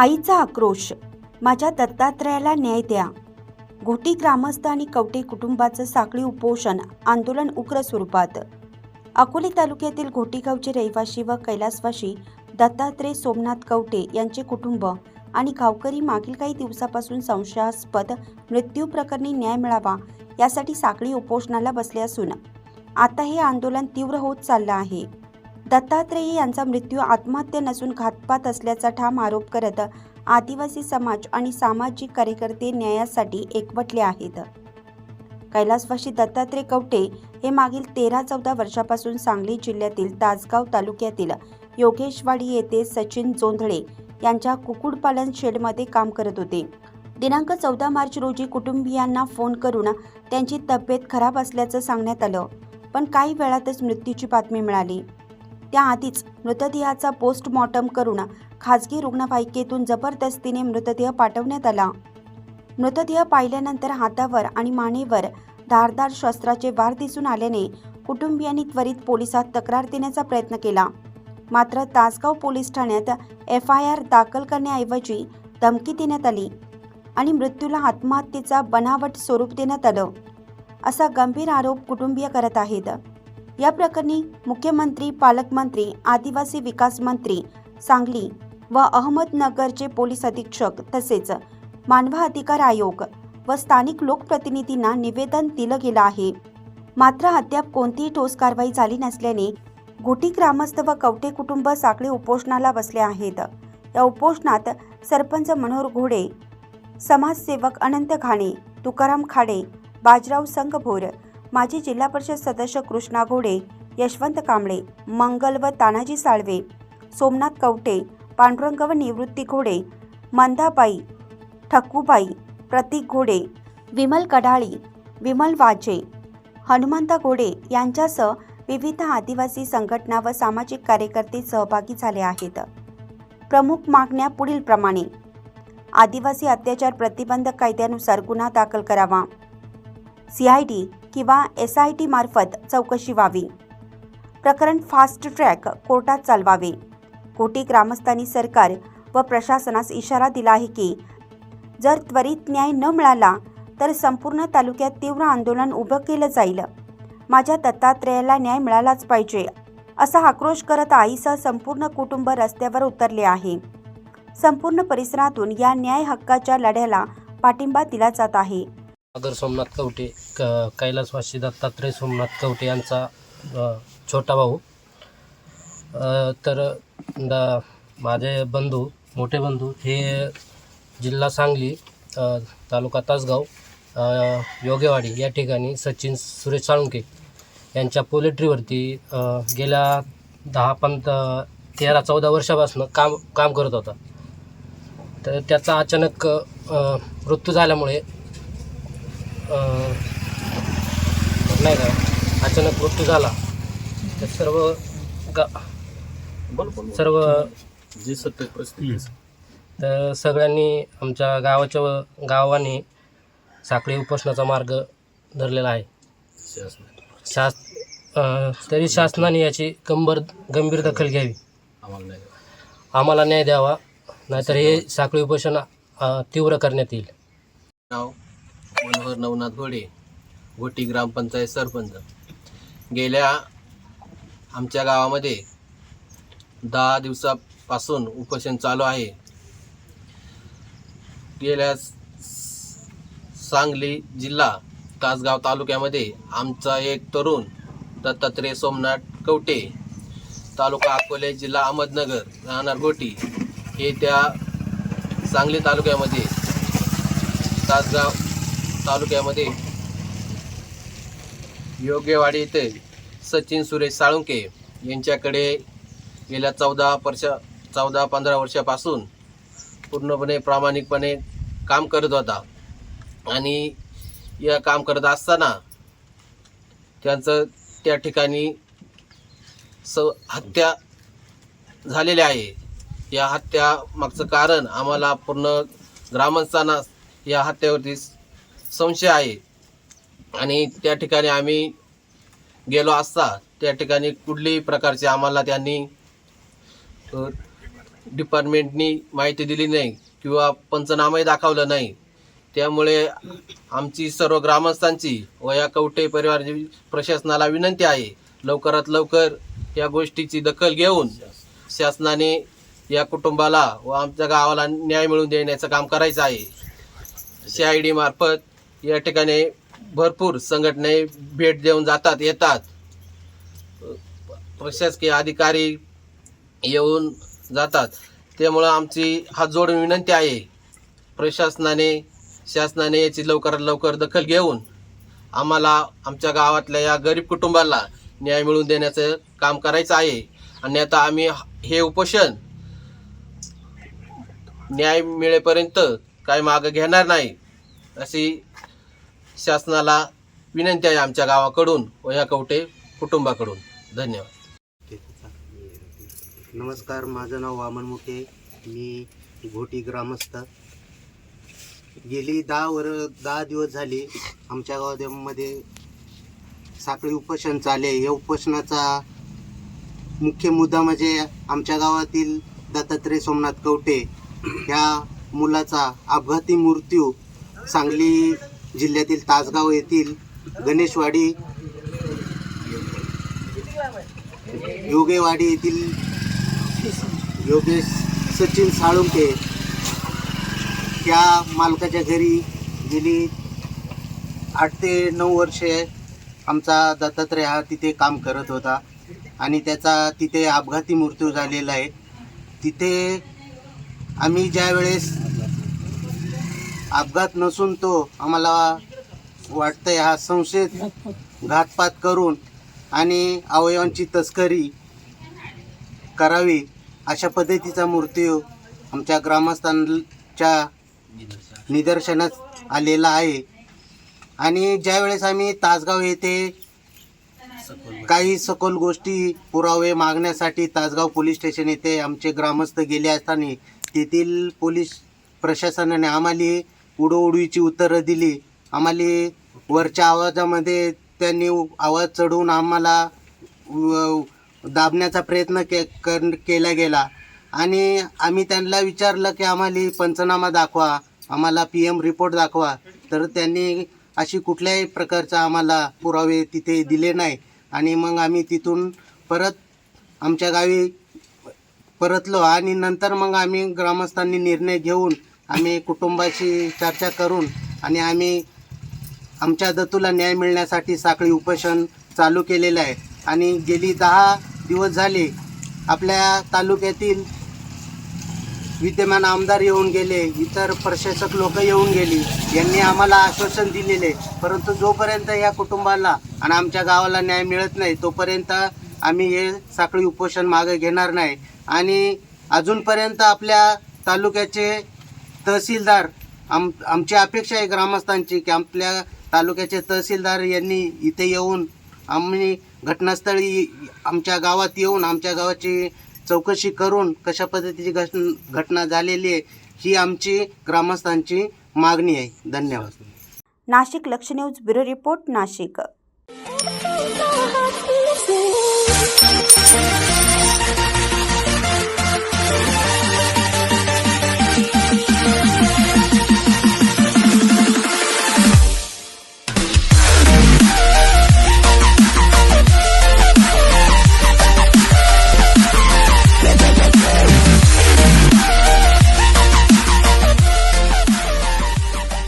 आईचा आक्रोश. माझ्या दत्तात्रयाला न्याय द्या. घोटी ग्रामस्थ आणि कवटे कुटुंबाचं साखळी उपोषण आंदोलन उग्र स्वरूपात. अकोले तालुक्यातील घोटीगावचे रहिवाशी व कैलासवाशी दत्तात्रय सोमनाथ कवटे यांचे कुटुंब आणि गावकरी मागील काही दिवसापासून संशयास्पद मृत्यू प्रकरणी न्याय मिळावा यासाठी साखळी उपोषणाला बसले असून आता हे आंदोलन तीव्र होत चाललं आहे. दत्तात्रेय यांचा मृत्यू आत्महत्या नसून घातपात असल्याचा ठाम आरोप करत आदिवासी समाज आणि सामाजिक कार्यकर्ते न्यायासाठी एकवटले आहेत. कैलासवासी दत्तात्रय कवटे हे मागील तेरा चौदा वर्षापासून सांगली जिल्ह्यातील तासगाव तालुक्यातील योगेशवाडी येथे सचिन जोंधळे यांच्या कुक्कुटपालन शेडमध्ये काम करत होते. दिनांक चौदा मार्च रोजी कुटुंबियांना फोन करून त्यांची तब्येत खराब असल्याचं सांगण्यात आलं पण काही वेळातच मृत्यूची बातमी मिळाली. त्याआधीच मृतदेहाचा पोस्टमॉर्टम करून खाजगी रुग्णवाहिकेतून जबरदस्तीने मृतदेह पाठवण्यात आला. मृतदेह पाहिल्यानंतर हातावर आणि मानेवर धारदार शस्त्राचे वार दिसून आल्याने कुटुंबियांनी त्वरित पोलिसात तक्रार देण्याचा प्रयत्न केला. मात्र तासगाव पोलीस ठाण्यात एफ आय आर दाखल करण्याऐवजी धमकी देण्यात आली आणि मृत्यूला आत्महत्येचा बनावट स्वरूप देण्यात आलं. असा गंभीर आरोप कुटुंबीय करत आहेत. या प्रकरणी मुख्यमंत्री पालकमंत्री आदिवासी विकास मंत्री सांगली व अहमदनगरचे पोलीस अधीक्षक तसेच मानवा अधिकार आयोग व स्थानिक लोकप्रतिनिधींना निवेदन दिलं गेलं आहे. मात्र अद्याप कोणतीही ठोस कारवाई झाली नसल्याने घोटी ग्रामस्थ व कवटे कुटुंब साखळी उपोषणाला बसले आहेत. या उपोषणात सरपंच मनोहर घोडे समाजसेवक अनंत घाणे तुकाराम खाडे बाजराव संघभोर माजी जिल्हा परिषद सदस्य कृष्णा घोडे यशवंत कांबळे मंगल व तानाजी साळवे सोमनाथ कवटे पांडुरंग व निवृत्ती घोडे मंदाबाई ठक्कूबाई प्रतीक घोडे विमल कडाळी विमल वाजे हनुमंत घोडे यांच्यासह विविध आदिवासी संघटना व सामाजिक कार्यकर्ते सहभागी झाले आहेत. प्रमुख मागण्या पुढीलप्रमाणे. आदिवासी अत्याचार प्रतिबंधक कायद्यानुसार गुन्हा दाखल करावा. सी आय डी किंवा एस आय टी मार्फत चौकशी व्हावी. प्रकरण फास्ट ट्रॅक कोर्टात चालवावे. कोटी ग्रामस्थांनी सरकार व प्रशासनास इशारा दिला आहे की जर त्वरित न्याय न मिळाला तर संपूर्ण तालुक्यात तीव्र आंदोलन उभं केलं जाईल. माझ्या दत्तात्रेयाला न्याय मिळालाच पाहिजे असा आक्रोश करत आईसह संपूर्ण कुटुंब रस्त्यावर उतरले आहे. संपूर्ण परिसरातून या न्याय हक्काच्या लढ्याला पाठिंबा दिला जात आहे. सागर सोमनाथ कवटे क कैलासवासी दत्तात्रय सोमनाथ कवटे यांचा छोटा भाऊ. तर द माझे बंधू मोठे बंधू हे जिल्हा सांगली तालुका तासगाव योगेवाडी या ठिकाणी सचिन सुरेश साळुंके यांच्या पोल्ट्रीवरती गेल्या दहा पंत तेरा चौदा वर्षापासून काम काम करत होता. तर त्याचा अचानक मृत्यू झाल्यामुळे नाही का अचानक मृत्यू झाला. तर सर्व गा सर्व जी सत्य परिस्थिती. तर सगळ्यांनी आमच्या गावाच्या व- गावाने साखळी उपोषणाचा मार्ग धरलेला आहे. शास तरी शासनाने याची गंभीर गंभीर दखल घ्यावी. आम्हाला न्याय द्यावा. नाहीतर हे साखळी उपोषण तीव्र करण्यात येईल. नाव? मनोहर नवनाथ घोडे घोटी ग्रामपंचायत सरपंच. गेल्या आमच्या गावामध्ये दहा दिवसापासून उपोषण चालू आहे. गेल्या सांगली जिल्हा तासगाव तालुक्यामध्ये आमचा एक तरुण दत्तात्रय सोमनाथ कवटे तालुका अकोले जिल्हा अहमदनगर राहणार गोटी हे त्या सांगली तालुक्यामध्ये तासगाव तालुक्यामध्ये. योग्यवाडी येथे सचिन सुरेश साळुंके यांच्याकडे गेल्या चौदा वर्षा चौदा पंधरा वर्षापासून पूर्णपणे प्रामाणिकपणे काम करत होता. आणि या काम करत असताना त्यांचं त्या ठिकाणी स हत्या झालेली आहे. या हत्या मागचं कारण आम्हाला पूर्ण ग्रामस्थांना या हत्येवरती संशय आहे. आणि त्या ठिकाणी आम्ही गेलो असता त्या ठिकाणी कुठल्याही प्रकारचे आम्हाला त्यांनी डिपार्टमेंटनी माहिती दिली नाही किंवा पंचनामाही दाखवलं नाही. त्यामुळे आमची सर्व ग्रामस्थांची व या कवटे परिवार प्रशासनाला विनंती आहे लवकरात लवकर या गोष्टीची दखल घेऊन शासनाने या कुटुंबाला व आमच्या गावाला न्याय मिळवून देण्याचं काम करायचं आहे. सी आय डी मार्फत या ठिकाणी भरपूर संघटने भेट देऊन जातात येतात. प्रशासकीय अधिकारी येऊन जातात. त्यामुळं आमची हात जोडून विनंती आहे प्रशासनाने शासनाने याची लवकरात लवकर दखल घेऊन आम्हाला आमच्या गावातल्या या गरीब कुटुंबाला न्याय मिळवून देण्याचं काम करायचं आहे. आणि आता आम्ही हे उपोषण न्याय मिळेपर्यंत काय मागं घेणार नाही अशी शासनाला विनंती आहे आमच्या गावाकडून व या कवटे कुटुंबाकडून. धन्यवाद. नमस्कार माझं नाव वामन मुके. मी घोटी ग्रामस्थ. गेली दहा वर दहा दिवस झाले आमच्या गावामध्ये साखळी उपोषण चाले या उपोषणाचा मुख्य मुद्दा म्हणजे आमच्या गावातील दत्तात्रय सोमनाथ कवटे ह्या मुलाचा अपघाती मृत्यू सांगली जिल्ह्यातील तासगाव येथील गणेशवाडी योगेवाडी येथील योगेश सचिन साळुंके त्या मालकाच्या घरी गेली. आठ ते नऊ वर्षे आमचा दत्तात्रय हा तिथे काम करत होता आणि त्याचा तिथे अपघाती मृत्यू झालेला आहे. तिथे आम्ही ज्या वेळेस अपघात नसून तो आम्हाला वाटतंय हा संशयित घातपात करून आणि अवयवांची तस्करी करावी अशा पद्धतीचा मृत्यू आमच्या ग्रामस्थांच्या निदर्शनास आलेला आहे. आणि ज्यावेळेस आम्ही तासगाव येथे काही सखोल गोष्टी पुरावे मागण्यासाठी तासगाव पोलीस स्टेशन येथे आमचे ग्रामस्थ गेले असताना तेथील पोलीस प्रशासनाने आम्हाला उडोउडीची उत्तरं दिली. आम्हाला वरच्या आवाजामध्ये त्यांनी आवाज चढवून आम्हाला दाबण्याचा प्रयत्न के कर केला गेला. आणि आम्ही त्यांना विचारलं की आम्हाला पंचनामा दाखवा आम्हाला पी एम रिपोर्ट दाखवा. तर त्यांनी अशी कुठल्याही प्रकारचा आम्हाला पुरावे तिथे दिले नाही. आणि मग आम्ही तिथून परत आमच्या गावी परतलो आणि नंतर मग आम्ही ग्रामस्थांनी निर्णय घेऊन आम्ही कुटुंबाशी चर्चा करून आणि आम्ही आमच्या दत्तूला न्याय मिळण्यासाठी साखळी उपोषण चालू केलेलं आहे. आणि गेली दहा दिवस झाले आपल्या तालुक्यातील विद्यमान आमदार येऊन गेले इतर प्रशासक लोक येऊन गेली यांनी आम्हाला आश्वासन दिलेले परंतु जोपर्यंत या कुटुंबाला आणि आमच्या गावाला न्याय मिळत नाही तोपर्यंत आम्ही हे साखळी उपोषण मागे घेणार नाही. आणि अजूनपर्यंत आपल्या तालुक्याचे तहसीलदार आम आमची अपेक्षा आहे ग्रामस्थांची की आपल्या तालुक्याचे तहसीलदार यांनी इथे येऊन आम्ही घटनास्थळी आमच्या गावात येऊन आमच्या गावाची चौकशी करून कशा पद्धतीची घट घटना झालेली आहे ही आमची ग्रामस्थांची मागणी आहे. धन्यवाद. नाशिक लक्ष न्यूज ब्युरो रिपोर्ट नाशिक.